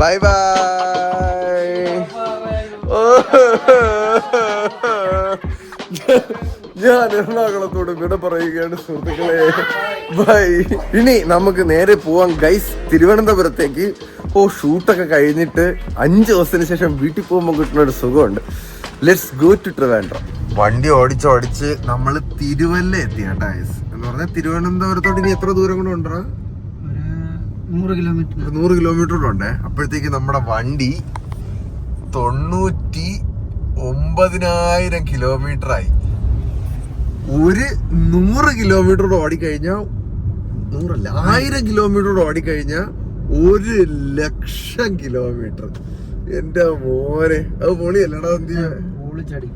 Bye bye ഞാൻ എറണാകുളത്തോട് വിട പറയുകയാണ് സുഹൃത്തുക്കളെ. ബൈ ഇനി നമുക്ക് നേരെ പോവാം. ഗൈസ് തിരുവനന്തപുരത്തേക്ക്. ഓ ഷൂട്ടൊക്കെ കഴിഞ്ഞിട്ട് അഞ്ച് ദിവസത്തിന് ശേഷം വീട്ടിൽ പോകുമ്പോൾ കിട്ടുന്ന ഒരു സുഖമുണ്ട്. ലെറ്റ്സ് ഗോ ടു ട്രിവാൻഡ്രം വണ്ടി ഓടിച്ചോടിച്ച് നമ്മൾ തിരുവല്ല എത്തി കേട്ടോ എന്ന് പറഞ്ഞാൽ തിരുവനന്തപുരത്തോട്ട് ഇനി എത്ര ദൂരം കൂടെ ഉണ്ടോ നൂറ് കിലോമീറ്റർ ഉണ്ടേ നൂറ് അപ്പോഴത്തേക്ക് നമ്മുടെ വണ്ടി തൊണ്ണൂറ്റി ഒമ്പതിനായിരം കിലോമീറ്റർ ആയി. ഒരു നൂറ് കിലോമീറ്റർ ഓടിക്കഴിഞ്ഞാൽ നൂറല്ല ആയിരം കിലോമീറ്റർ ഓടിക്കഴിഞ്ഞാൽ ഒരു ലക്ഷം കിലോമീറ്റർ എന്റെ മോനെ അത് പൊളിയല്ലടാ പൊളിച്ചടി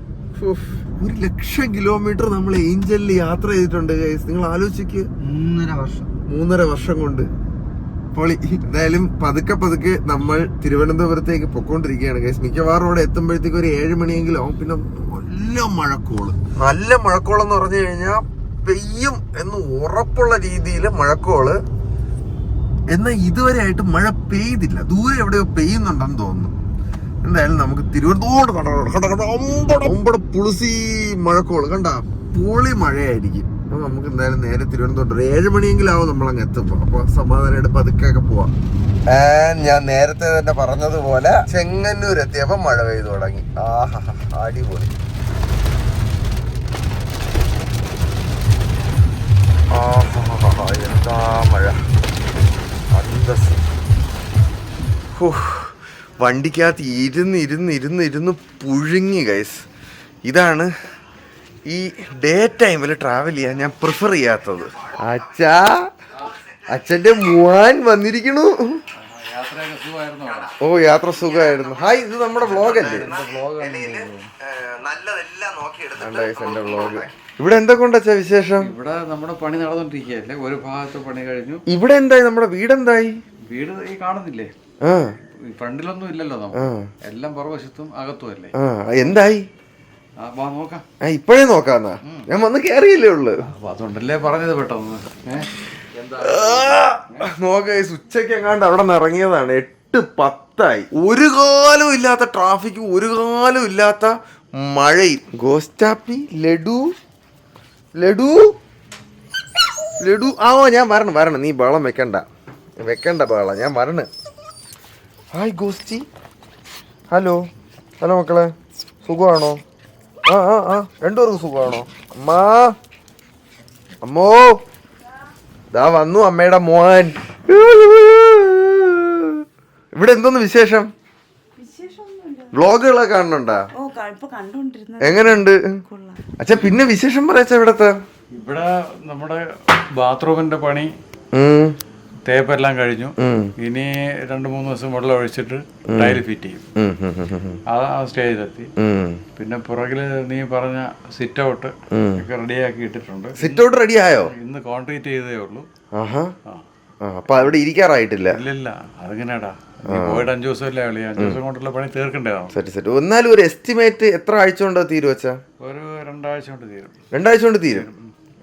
ഒരു ലക്ഷം കിലോമീറ്റർ നമ്മൾ ഏഞ്ചലിൽ യാത്ര ചെയ്തിട്ടുണ്ട്. നിങ്ങൾ ആലോചിക്ക്. മൂന്നര വർഷം. മൂന്നര വർഷം കൊണ്ട്. പൊളി എന്തായാലും പതുക്കെ പതുക്കെ നമ്മൾ തിരുവനന്തപുരത്തേക്ക് പൊക്കോണ്ടിരിക്കുകയാണ് ഗൈസ് മിക്കവാറും അവിടെ എത്തുമ്പോഴത്തേക്ക് ഒരു ഏഴ് മണിയെങ്കിലും പിന്നെ നല്ല മഴക്കോൾ നല്ല മഴക്കോൾ എന്ന് പറഞ്ഞു കഴിഞ്ഞാൽ പെയ്യും എന്ന് ഉറപ്പുള്ള രീതിയിൽ മഴക്കോൾ എന്നാൽ ഇതുവരെ ആയിട്ട് മഴ പെയ്തില്ല ദൂരെ എവിടെയോ പെയ്യുന്നുണ്ടെന്ന് തോന്നുന്നു എന്തായാലും നമുക്ക് തിരുവനന്തപുരം പുളിസി മഴക്കോൾ കണ്ട പൊളി മഴയായിരിക്കും അപ്പൊ നമുക്ക് എന്തായാലും നേരെ തിരുവനന്തപുരം ഒരു ഏഴ് മണിയെങ്കിലും ആവും നമ്മൾ അങ്ങ് എത്തുമ്പോ. അപ്പൊ സമാധാനമായിട്ട് പതുക്കെ ഒക്കെ പോവാം ഞാൻ നേരത്തെ തന്നെ പറഞ്ഞതുപോലെ ചെങ്ങന്നൂർ എത്തിയപ്പോ മഴ പെയ്തു തുടങ്ങി. ആഹാ അടിപൊളി. എന്താ മഴ? അന്തസ്. വണ്ടിക്കകത്ത് ഇരുന്ന് ഇരുന്ന് ഇരുന്ന് ഇരുന്ന് പുഴുങ്ങി ഗൈസ് ഇതാണ് ഈ ഡേ ടൈമിൽ ട്രാവൽ ചെയ്യാൻ ഞാൻ പ്രിഫർ ചെയ്യാത്തത്. അച്ഛാ അച്ഛന്റെ മൂവാൻ വന്നിരിക്കണു. ഓ യാത്ര സുഖമായിരുന്നു. ഹായ് ഇത് നമ്മുടെ വ്ളോഗ് അല്ലേ? വ്ളോഗ് ഇവിടെ എന്തൊക്കെ ഉണ്ട് അച്ഛാ വിശേഷം? ഇവിടെ നമ്മുടെ പണി നടന്നുകൊണ്ടിരിക്കുകയല്ലേ ഒരു ഭാഗത്ത് പണി കഴിഞ്ഞു. ഇവിടെ എന്തായി? നമ്മുടെ വീട് എന്തായി വീട് ഈ കാണുന്നില്ലേ? ആ. ഫ്രണ്ടിലൊന്നും ഇല്ലല്ലോ നമ്മൾ. എല്ലാം പുറവശത്തും അകത്തും അല്ലേ? ആ എന്തായി? നോക്കാം. ഇപ്പോഴേ നോക്കാന്നാ ഞാൻ വന്ന് കേറിയല്ലേ ഉള്ളു. അതുകൊണ്ടല്ലേ പറഞ്ഞത് പെട്ടെന്ന്. നോക്ക ഉച്ചയ്ക്ക് എങ്ങാണ്ട് അവിടെ നിന്ന് ഇറങ്ങിയതാണ്. എട്ട് പത്തായി. ഒരു കാലം ഇല്ലാത്ത ട്രാഫിക്കും ഒരു കാലം ഇല്ലാത്ത മഴയും. ഗോസ്റ്റാപ്പി ലഡു. ലഡു. ലഡു. ആ ഞാൻ വരണം വരണം. നീ ബഹളം വെക്കണ്ട. വെക്കണ്ട ബഹളം ഞാൻ വരണ്. ഹായ് ഗോസ്റ്റി ഹലോ ഹലോ മക്കളെ. സുഖമാണോ? ആ ആ ആ. രണ്ടുപേർക്കും സുഖമാണോ? അമ്മാ. അമ്മോ. ദാ വന്നു അമ്മയുടെ മോൻ. ഇവിടെ എന്തോന്ന് വിശേഷം? വിശേഷമൊന്നുമില്ല. വ്ളോഗുകളൊക്കെ കാണുന്നുണ്ടാ? എങ്ങനെയുണ്ട്? അച്ഛ പിന്നെ വിശേഷം പറയാച്ച ഇവിടത്തെ. ഇവിടെ നമ്മുടെ ബാത്റൂമിന്റെ പണി തേപ്പെല്ലാം കഴിഞ്ഞു. ഇനി രണ്ട് മൂന്ന് ദിവസം വെള്ളം ഒഴിച്ചിട്ട് ടൈൽ ഫിറ്റ് ചെയ്യും. ഉം, ആ സ്റ്റേജിലെത്തി. പിന്നെ പുറകിൽ നീ പറഞ്ഞ സിറ്റ് ഔട്ട് ഒക്കെ റെഡിയാക്കി ഇട്ടിട്ടുണ്ട്. സിറ്റ് ഔട്ട് റെഡി ആയോ ഇന്ന് കോൺക്രീറ്റ് ചെയ്തേ ഉള്ളൂ. അപ്പൊ അവിടെ ഇരിക്കാറായിട്ടില്ല. ഇല്ലില്ല അതിങ്ങനെയാടാ? പോയിട്ട് അഞ്ചു ദിവസമല്ലേ കളി അഞ്ചു ദിവസം കൊണ്ടുള്ള പണി തീർക്കണ്ടേതാണ് സെറ്റ് സെറ്റ്. എന്നാലും ഒരു എസ്റ്റിമേറ്റ് എത്ര ആഴ്ച കൊണ്ട് തീരും അച്ഛാ ഒരു രണ്ടാഴ്ച കൊണ്ട് തീരും. രണ്ടാഴ്ച കൊണ്ട് തീരും.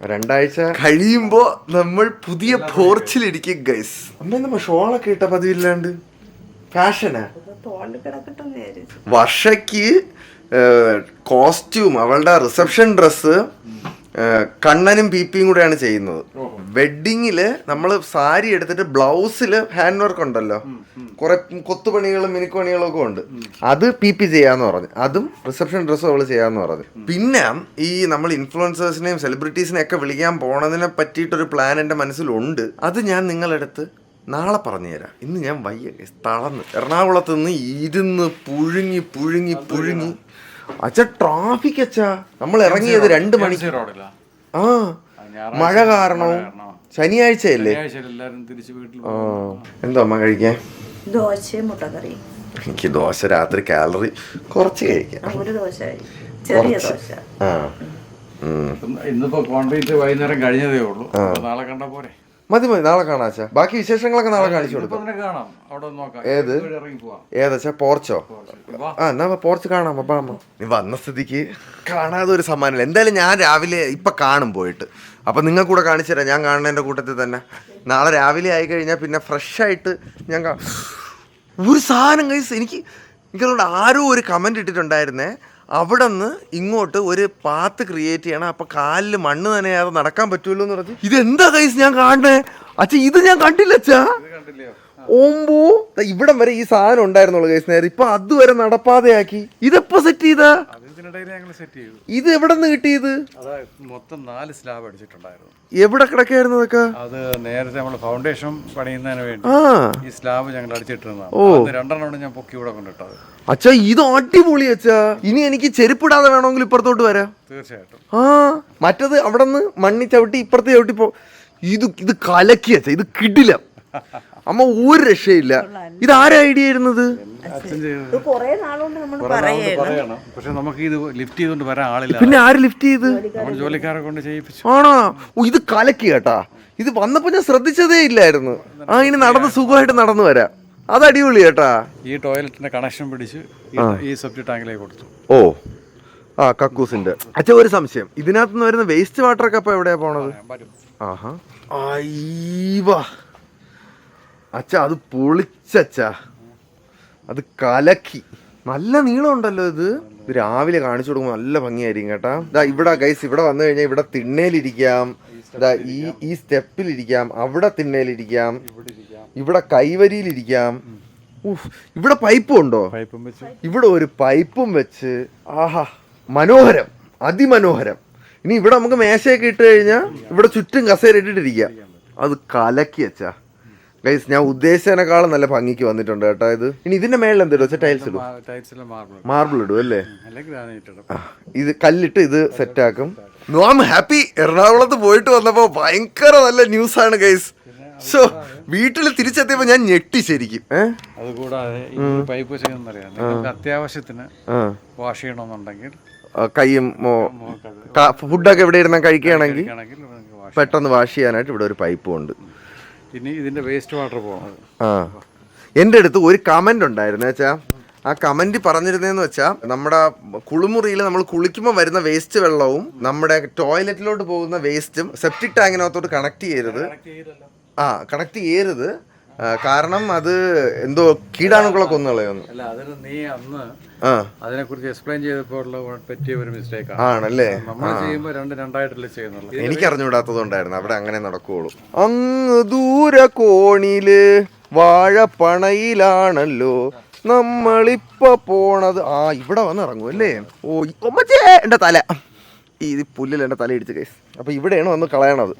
രണ്ടാഴ്ച കഴിയുമ്പോ നമ്മൾ പുതിയ പോർച്ചിലിരിക്കും ഗൈസ് അമ്മ നമ്മ ഷോളൊക്കെ ഇട്ട പതിവില്ലാണ്ട്. ഫാഷനാ വർഷയ്ക്ക് കോസ്റ്റ്യൂം അവളുടെ റിസപ്ഷൻ ഡ്രസ്സ് കണ്ണനും പീപ്പിയും കൂടെയാണ് ചെയ്യുന്നത്. വെഡിങ്ങിൽ നമ്മൾ സാരി എടുത്തിട്ട് ബ്ലൗസിൽ ഹാൻഡ് വർക്ക് ഉണ്ടല്ലോ. കുറെ കൊത്തുപണികളും മിനുക്കുപണികളും ഒക്കെ ഉണ്ട്. അത് പി പി ചെയ്യാന്ന് പറഞ്ഞു. അതും റിസപ്ഷൻ ഡ്രസ്സും അവൾ ചെയ്യാന്ന് പറഞ്ഞു. പിന്നെ ഈ നമ്മൾ ഇൻഫ്ലുവൻസേഴ്സിനെയും സെലിബ്രിറ്റീസിനെയും ഒക്കെ വിളിക്കാൻ പോണതിനെ പറ്റിയിട്ടൊരു പ്ലാൻ എന്റെ മനസ്സിലുണ്ട്. അത് ഞാൻ നിങ്ങളെടുത്ത് നാളെ പറഞ്ഞു തരാം. ഇന്ന് ഞാൻ വയ്യ. തളർന്ന്. എറണാകുളത്ത് നിന്ന് ഇരുന്ന് പുഴുങ്ങി പുഴുങ്ങി പുഴുങ്ങി അച്ഛ ട്രാഫിക് അച്ഛാ. നമ്മൾ ഇറങ്ങിയത് രണ്ട് മണിക്ക്. ആ മഴ കാരണവും ശനിയാഴ്ചയല്ലേ? ശനിയാഴ്ച എല്ലാരും തിരിച്ച് വീട്ടിൽ ആ എന്തോ അമ്മ കഴിക്കാൻ? ദോശയും എനിക്ക് ദോശ രാത്രി കാലറി കുറച്ച് കഴിക്കാം. ഒരു ദോശ. ചെറിയ ദോശ. ആ ഉം. ഇന്ന് ഇന്നിപ്പോ കോൺക്രീറ്റ് വൈകുന്നേരം കഴിഞ്ഞതേ ഉള്ളൂ. നാളെ കണ്ട പോരെ? മതി മതി നാളെ കാണാം അച്ഛാ ബാക്കി വിശേഷങ്ങളൊക്കെ നാളെ കാണിച്ചു ഇപ്പൊ കൊടുക്കാം കാണാം. അവിടെ നോക്കാം. ഏത്? ഏതാ ഇറങ്ങി പോവാം ഏതാച്ചാ പോർച്ചോ ആ എന്നാ പോർച്ച് കാണാം അപ്പൊ അമ്മ നീ വന്ന സ്ഥിതിക്ക് കാണാതെ ഒരു സമ്മാനമില്ല. എന്തായാലും ഞാൻ രാവിലെ ഇപ്പൊ കാണും പോയിട്ട്. അപ്പൊ നിങ്ങൾ കൂടെ കാണിച്ചു തരാം. ഞാൻ കാണുന്നതിന്റെ കൂട്ടത്തിൽ തന്നെ. നാളെ രാവിലെ ആയി കഴിഞ്ഞാൽ പിന്നെ ഫ്രഷ് ആയിട്ട് ഞാൻ ഒരു സാധനം കഴിച്ചു എനിക്ക് എനിക്കതുകൊണ്ട് ആരോ ഒരു കമന്റ് ഇട്ടിട്ടുണ്ടായിരുന്നേ. അവിടെ നിന്ന് ഇങ്ങോട്ട് ഒരു പാത്ത് ക്രിയേറ്റ് ചെയ്യണം. അപ്പൊ കാലിൽ മണ്ണ് നനയാതെ നടക്കാൻ പറ്റുമല്ലോ എന്ന് പറഞ്ഞു. എന്താ കൈസ് ഞാൻ കാണണേ അച്ഛ ഇത് ഞാൻ കണ്ടില്ല അച്ഛാ. ഓമ്പോ. ഇവിടം വരെ ഈ സാധനം ഉണ്ടായിരുന്നുള്ളൂ കേസ് നേരെ ഇപ്പൊ അതുവരെ നടപ്പാതെയാക്കി. ഇതെപ്പോ സെറ്റ് ചെയ്താ? ഇത് എവിടെ നിന്ന് കിട്ടിയത് മൊത്തം നാല് സ്ലാബ് അടിച്ചിട്ടുണ്ടായിരുന്നു. എവിടെ കിടക്കായിരുന്നു അതൊക്കെ? അത് നേരത്തെ നമ്മൾ ഫൗണ്ടേഷൻ പണിയുന്നതിന് വേണ്ടി ഈ സ്ലാബ് ഞങ്ങൾ അടിച്ചിട്ടിരുന്നതാണ്. രണ്ടെണ്ണം ഞാൻ പൊക്കി ഇവിടെ കൊണ്ടിട്ടത്. അച്ഛാ ഇത് അടിപൊളി അച്ഛാ. ഇനി എനിക്ക് ചെരുപ്പിടാതെ വേണമെങ്കിൽ ഇപ്പുറത്തോട്ട് വരാം. തീർച്ചയായിട്ടും. ആ. മറ്റത് അവിടെ നിന്ന് മണ്ണി ചവിട്ടി ഇപ്പുറത്ത് ചവിട്ടി പോ ഇത് ഇത് കലക്കി അച്ഛാ ഇത് കിടില. അമ്മ ഒരു രക്ഷയില്ല. ഇത് ആരാ ഐഡിയ ആയിരുന്നത് കൊറേ നാളുകൊണ്ട് നമ്മൾ പറയണം. പക്ഷെ നമുക്ക് ഇത് ലിഫ്റ്റ് ചെയ്തുകൊണ്ട് വരാൻ ആളില്ല. പിന്നെ ആര് ലിഫ്റ്റ് ചെയ്ത്? ജോലിക്കാരെ കൊണ്ട് ചെയ്യിപ്പിച്ചു. ആണോ? ഇത് കലക്കി കേട്ടാ. ഇത് വന്നപ്പോ ഞാൻ ശ്രദ്ധിച്ചതേ ഇല്ലായിരുന്നു. ആ ഇനി നടന്ന് സുഖമായിട്ട് നടന്നു വരാം. അത് അടിപൊളി കേട്ടാ. ഈ ടോയ്ലറ്റിന്റെ കണക്ഷൻ പിടിച്ച് ഈ- ഈ സെപ്റ്റി ടാങ്കിലേക്ക് കൊടുത്തു. ഓ. ആ കക്കൂസിന്റെ. അച്ഛ ഒരു സംശയം. ഇതിനകത്തുനിന്ന് വരുന്ന വേസ്റ്റ് വാട്ടർ ഒക്കെ അപ്പൊ എവിടെയാ പോണത്? ആഹാ. അയ്യവാ. അച്ഛാ അത് പൊളിച്ചച്ച അത് കലക്കി. നല്ല നീളം ഉണ്ടല്ലോ ഇത് രാവിലെ കാണിച്ചു കൊടുക്കുമ്പോൾ നല്ല ഭംഗിയായിരിക്കും കേട്ടാ. ഇതാ ഇവിടെ ഗൈസ് ഇവിടെ വന്നു കഴിഞ്ഞാൽ ഇവിടെ തിണ്ണേലിരിക്കാം ഇതാ ഈ ഈ സ്റ്റെപ്പിലിരിക്കാം. അവിടെ തിണ്ണേലിരിക്കാം ഇവിടെ കൈവരിയിലിരിക്കാം. ഇവിടെ പൈപ്പും ഉണ്ടോ? പൈപ്പും വെച്ച്. ഇവിടെ ഒരു പൈപ്പും വെച്ച്. ആഹാ മനോഹരം. അതിമനോഹരം. ഇനി ഇവിടെ നമുക്ക് മേശയൊക്കെ ഇട്ട് കഴിഞ്ഞാൽ ഇവിടെ ചുറ്റും കസേര ഇട്ടിട്ടിരിക്കാം അത് കലക്കി വെച്ചാ ഗൈസ് ഞാൻ ഉദ്ദേശിച്ചതിനേക്കാളും നല്ല ഭംഗിക്ക് വന്നിട്ടുണ്ട് കേട്ടോ ഇത്. ഇനി ഇതിന്റെ മേളിൽ എന്തിടും വെച്ചാൽ ടൈൽസ് ഇടും. മാർബിൾ ഇടും അല്ലേ? ഇത് ഇടും. ഇത് കല്ലിട്ട് ഇത് നോ നോം ഹാപ്പി എറണാകുളത്ത് പോയിട്ട് വന്നപ്പോ ഭയങ്കര നല്ല ന്യൂസ് ആണ് ഗൈസ് സോ വീട്ടിൽ തിരിച്ചെത്തിയപ്പോ ഞാൻ ഞെട്ടി ശരിക്കും. അതുകൂടാതെ പൈപ്പ് അത്യാവശ്യത്തിന് വാഷ് ചെയ്യണമെന്നുണ്ടെങ്കിൽ കൈയും ഫുഡൊക്കെ എവിടെ ഇരുന്ന കഴിക്കുകയാണെങ്കിൽ പെട്ടെന്ന് വാഷ് ചെയ്യാനായിട്ട് ഇവിടെ ഒരു പൈപ്പും ഉണ്ട്. ഇനി ഇതിന്റെ വേസ്റ്റ് വാട്ടർ പോകുന്നത് ആ. എന്റെ അടുത്ത് ഒരു കമന്റ് ഉണ്ടായിരുന്നു. ആ കമന്റ് പറഞ്ഞിരുന്നതെന്ന് വെച്ചാൽ നമ്മുടെ കുളിമുറിയിൽ നമ്മൾ കുളിക്കുമ്പോൾ വരുന്ന വേസ്റ്റ് വെള്ളവും നമ്മുടെ ടോയ്ലറ്റിലോട്ട് പോകുന്ന വേസ്റ്റും സെപ്റ്റിക് ടാങ്കിനകത്തോട്ട് കണക്ട് ചെയ്യരുത്. ആ കണക്ട് ചെയ്യരുത്. കാരണം അത് എന്തോ കീടാണുക്കളെ ഒന്ന് കളയുന്നു അല്ല അതിന് നീ അന്ന് അതിനെ കുറിച്ച് എക്സ്പ്ലെയിൻ ചെയ്തപ്പോൾ പറ്റിയ ഒരു മിസ്റ്റേക്ക് ആണല്ലേ? നമ്മൾ ചെയ്യുമ്പോൾ രണ്ട് രണ്ടായിട്ടല്ലേ ചെയ്യുന്നുള്ളൂ. എനിക്ക് അറിഞ്ഞുകൂടാത്തതുകൊണ്ടായിരുന്നു. അവിടെ അങ്ങനെ നടക്കുകയുള്ളൂ അങ്ങ് ദൂര കോണിൽ വാഴപ്പണയിലാണല്ലോ. നമ്മളിപ്പോ പോണത്. ആ ഇവിടെ വന്ന് ഇറങ്ങും അല്ലേ ഓ ഒമ്മച്ചേ എന്റെ തല. ഈ ഇത് പുല്ലിൽ എന്റെ തല ഇടിച്ച് കേസ് അപ്പൊ ഇവിടെയാണ് വന്ന് കളയണത്.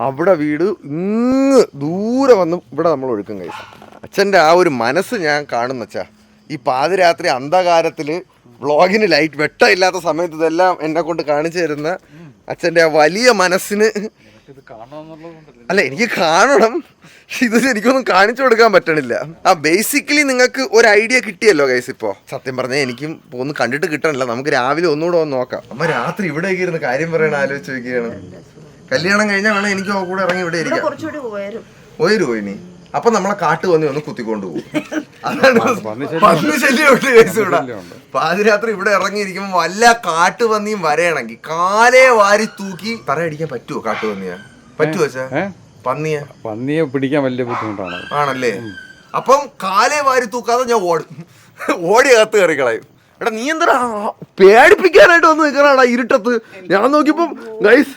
അവിടെ വീട് ഇങ്ങ് ദൂരെ വന്ന് ഇവിടെ നമ്മൾ ഒഴുക്കും കൈസ്. അച്ഛന്റെ ആ ഒരു മനസ്സ് ഞാൻ കാണുന്ന അച്ഛാ. ഈ പാതിരാത്രി അന്ധകാരത്തിൽ വ്ളോഗിന് ലൈറ്റ് വെട്ടമില്ലാത്ത സമയത്ത് ഇതെല്ലാം എന്നെ കൊണ്ട് കാണിച്ചു തരുന്ന അച്ഛന്റെ ആ വലിയ മനസ്സിന്. അല്ല എനിക്ക് കാണണം. പക്ഷെ ഇത് എനിക്കൊന്നും കാണിച്ചു കൊടുക്കാൻ പറ്റണില്ല. ആ ബേസിക്കലി നിങ്ങൾക്ക് ഒരു ഐഡിയ കിട്ടിയല്ലോ ഗൈസ് ഇപ്പോ. സത്യം പറഞ്ഞാൽ എനിക്കും ഒന്നും കണ്ടിട്ട് കിട്ടണില്ല. നമുക്ക് രാവിലെ ഒന്നുകൂടെ ഒന്ന് നോക്കാം. അമ്മ രാത്രി ഇവിടെ ഇരുന്ന് കാര്യം പറയണ ആലോചിച്ച് നോക്കിയാണ്. കല്യാണം കഴിഞ്ഞാൽ വേണം എനിക്ക് കൂടെ ഇറങ്ങി ഇവിടെ ഇരിക്കാം. കുറച്ചുകൂടി ഉയരും ഒരു ഇനി അപ്പൊ നമ്മളെ കാട്ടു വന്നി ഒന്ന് കുത്തിക്കൊണ്ട് പോകും അതാണ് പന്നി ശല്യമുണ്ട് guys ഇവിടെ. പാതിരാത്രി ഇവിടെ ഇറങ്ങിയിരിക്കുമ്പോ വല്ല കാട്ടുപന്നിയും വരയണമെങ്കിൽ കാലേ വാരി തൂക്കി തറയടിക്കാൻ പറ്റുമോ കാട്ടുപന്നിയാ പറ്റുമോ വെച്ചാ ഏ? പന്നിയെ? പന്നിയെ പിടിക്കാൻ വലിയ ബുദ്ധിമുട്ടാണ് ആണല്ലേ? അപ്പം കാലേ വാരി തൂക്കാതെ ഞാൻ ഓടും ഓടി അകത്ത് കയറി കളയും. എടാ നീ എന്താ പേടിപ്പിക്കാനായിട്ട് വന്ന് നിൽക്കണാടാ ഇരുട്ടത്ത്? ഞാൻ നോക്കിയപ്പം ഗൈസ്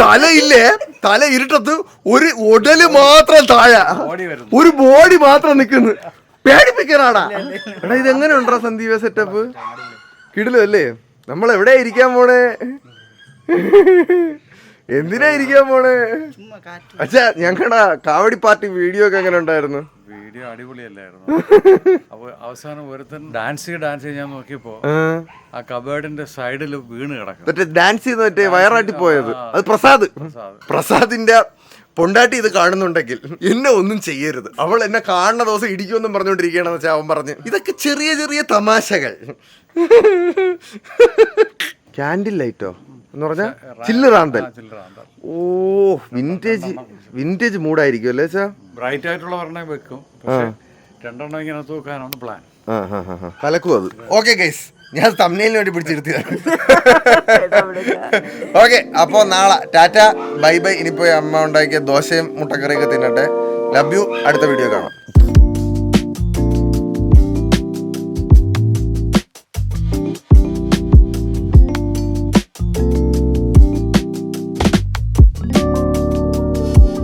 തലയില്ലേ? തല ഇരുട്ടത്ത് ഒരു ഉടൽ മാത്രം താഴെ. ഒരു ബോഡി മാത്രം നിൽക്കുന്നു. പേടിപ്പിക്കാനാടാ എടാ ഇത് എങ്ങനെ ഉണ്ടാ സന്ദീപ സെറ്റപ്പ് കിടലു അല്ലേ? നമ്മൾ എവിടെ ഇരിക്കാൻ പോണേ? എന്തിനാ ഇരിക്കാൻ പോണേ? ചുമ്മാ കാറ്റ്. അച്ഛാ ഞങ്ങളുടെ കാവടി പാർട്ടി വീഡിയോ ഒക്കെ എങ്ങനെ ഉണ്ടായിരുന്നു? വീഡിയോ അടിപൊളിയല്ലായിരുന്നു. അപ്പൊ അവസാനം ഒരുത്തൻ ഡാൻസ് ചെയ്ത് ഡാൻസ് ചെയ്യാൻ നോക്കിയപ്പോ ആ. കബേർഡിന്റെ സൈഡിൽ വീണ് കിടക്കും മറ്റേ ഡാൻസ് ചെയ്ത് മറ്റേ വയറാട്ടി പോയത്. അത് പ്രസാദ്. പ്രസാദിന്റെ പൊണ്ടാട്ടി ഇത് കാണുന്നുണ്ടെങ്കിൽ എന്നെ ഒന്നും ചെയ്യരുത്. അവൾ എന്നെ കാണുന്ന ദിവസം ഇടിക്കുമെന്നും പറഞ്ഞുകൊണ്ടിരിക്കുകയാണെന്ന് വെച്ചാൽ അവൻ പറഞ്ഞു ഇതൊക്കെ ചെറിയ ചെറിയ തമാശകൾ. ക്യാൻഡിൽ ലൈറ്റോ എന്ന് പറഞ്ഞാൽ ചില്ലുറാന്തൽ ഓ വിന്റേജ് വിന്റേജ് മൂഡായിരിക്കും അല്ലേ സാർ? ബ്രൈറ്റ് ആയിട്ടുള്ള പറഞ്ഞാൽ വെക്കും. പക്ഷെ രണ്ടെണ്ണം ഇങ്ങനെ തൂക്കാനാണ് പ്ലാൻ കലക്കും അത്. ഓക്കെ ഗൈസ് ഞാൻ തമ്മിലിന് വേണ്ടി പിടിച്ചിരുത്തിയതാണ് ഓക്കെ അപ്പോൾ നാളെ. ടാറ്റ ബൈ ബൈ ഇനിയിപ്പോ അമ്മ ഉണ്ടാക്കിയ ദോശയും മുട്ടക്കറിയൊക്കെ തിന്നട്ടെ. ലവ് യു അടുത്ത വീഡിയോ കാണാം.